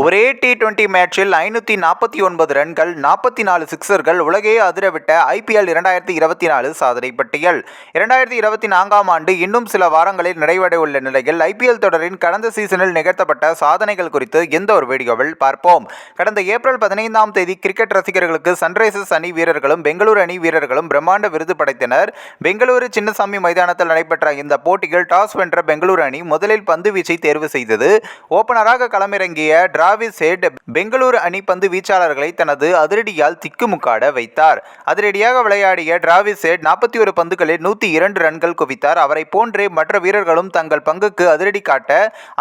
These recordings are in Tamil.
ஒரே டி டுவெண்டி மேட்சில் ஐநூற்றி நாற்பத்தி ஒன்பது ரன்கள் நாற்பத்தி நாலு சிக்சர்கள் உலகையே அதிரவிட்ட ஐபிஎல் இரண்டாயிரத்தி இருபத்தி நாலு சாதனை பட்டியல். இரண்டாயிரத்தி இருபத்தி நான்காம் ஆண்டு இன்னும் சில வாரங்களில் நிறைவடையுள்ள நிலையில் ஐபிஎல் தொடரின் கடந்த சீசனில் நிகழ்த்தப்பட்ட சாதனைகள் குறித்து எந்த ஒரு வீடியோவில் பார்ப்போம். கடந்த ஏப்ரல் பதினைந்தாம் தேதி கிரிக்கெட் ரசிகர்களுக்கு சன்ரைசர்ஸ் அணி வீரர்களும் பெங்களூரு அணி வீரர்களும் பிரம்மாண்ட விருது படைத்தனர். பெங்களூரு சின்னசாமி மைதானத்தில் நடைபெற்ற இந்த போட்டியில் டாஸ் வென்ற பெங்களூரு அணி முதலில் பந்து வீச்சை தேர்வு செய்தது. ஓபனராக களமிறங்கிய டிராவிஸ் ஹெட் பெங்களூரு அணி பந்து வீச்சாளர்களை தனது அதிரடியால் திக்குமுக்காட வைத்தார். அதிரடியாக விளையாடிய டிராவிஸ் ஹெட் நாற்பத்தி ஒரு பந்துகளில் நூற்றி இரண்டு ரன்கள் குவித்தார். அவரை போன்றே மற்ற வீரர்களும் தங்கள் பங்குக்கு அதிரடி காட்ட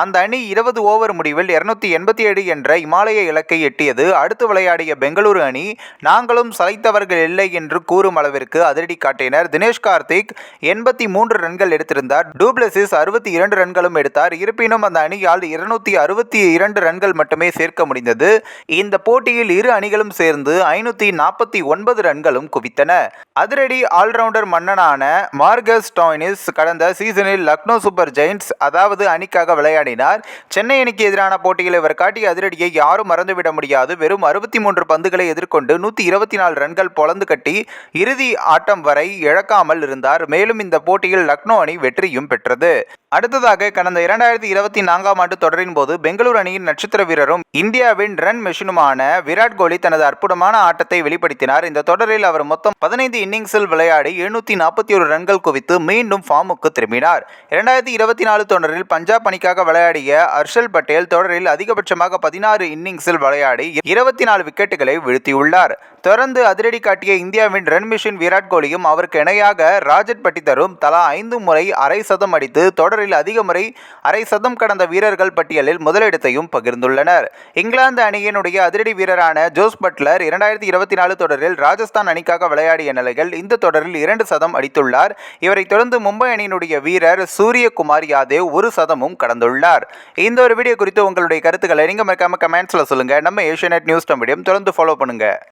அந்த அணி இருபது ஓவர் முடிவில் இருநூத்தி எண்பத்தி ஏழு என்ற இமாலய இலக்கை எட்டியது. அடுத்து விளையாடிய பெங்களூரு அணி நாங்களும் சளைத்தவர்கள் இல்லை என்று கூறும் அளவிற்கு அதிரடி காட்டினர். தினேஷ் கார்த்திக் எண்பத்தி மூன்று ரன்கள் எடுத்திருந்தார். டூப்ளசிஸ் அறுபத்தி இரண்டு ரன்களும் எடுத்தார். இருப்பினும் அந்த அணியால் இருநூத்தி அறுபத்தி இரண்டு ரன்கள் மட்டும் சேர்க்க முடிந்தது. இந்த போட்டியில் இரு அணிகளும் சேர்ந்து ஐநூத்தி நாற்பத்தி ஒன்பது ரன்களும் குவித்தன. அதிரடி ஆல்ரவுண்டர் மன்னனான மார்கஸ் டாய்னிஸ் கடந்த சீசனில் லக்னோ சூப்பர் ஜெயின்ட்ஸ் அதாவது அணிக்காக விளையாடினார். சென்னை அணிக்கு எதிரான போட்டியில் இவர் காட்டிய அதிரடியை யாரும் மறந்துவிட முடியாது. வெறும் அறுபத்தி மூன்று பந்துகளை எதிர்கொண்டு நூற்றி இருபத்தி நாலு ரன்கள் பொளந்து கட்டி இறுதி ஆட்டம் வரை இழக்காமல் இருந்தார். மேலும் இந்த போட்டியில் லக்னோ அணி வெற்றியும் பெற்றது. அடுத்ததாக கடந்த இரண்டாயிரத்தி இருபத்தி நான்காம் ஆண்டு தொடரின் போது பெங்களூரு அணியின் நட்சத்திர வீரரும் இந்தியாவின் ரன் மெஷினுமான விராட் கோலி தனது அற்புதமான ஆட்டத்தை வெளிப்படுத்தினார். இந்த தொடரில் அவர் மொத்தம் பதினைந்து இன்னிங்ஸில் விளையாடி எழுநூத்தி நாற்பத்தி ஒரு ரன்கள் குவித்து மீண்டும் ஃபார்முக்கு திரும்பினார். இரண்டாயிரத்தி இருபத்தி நாலு தொடரில் பஞ்சாப் அணிக்காக விளையாடிய ஹர்ஷல் பட்டேல் தொடரில் அதிகபட்சமாக பதினாறு இன்னிங்ஸில் விளையாடி இருபத்தி நாலு விக்கெட்டுகளை வீழ்த்தியுள்ளார். தொடர்ந்து அதிரடி காட்டிய இந்தியாவின் ரன் மிஷின் விராட் கோலியும் அவருக்கு இணையாக ராஜட் பட்டிதரும் தலா ஐந்து முறை அரை சதம் அடித்து தொடரில் அதிக முறை அரை சதம் கடந்த வீரர்கள் பட்டியலில் முதலிடத்தையும் பகிர்ந்துள்ளனர். இங்கிலாந்து அணியினுடைய அதிரடி வீரரான ஜோஸ் பட்லர் இரண்டாயிரத்தி இருபத்தி நாலு தொடரில் ராஜஸ்தான் அணிக்காக விளையாடிய நிலையில் இந்த தொடரில் இரண்டு சதம் அடித்துள்ளார். இவரை தொடர்ந்து மும்பை அணியினுடைய வீரர் சூரியகுமார் யாதேவ் ஒரு சதமும் கடந்துள்ளார். இந்த ஒரு வீடியோ குறித்து உங்களுடைய கருத்துக்களை நீங்கள் மறக்காம கமெண்ட்ஸில் சொல்லுங்கள் நம்ம ஏஷியநெட் நியூஸ் மீடியம் தொடர்ந்து ஃபாலோ பண்ணுங்கள்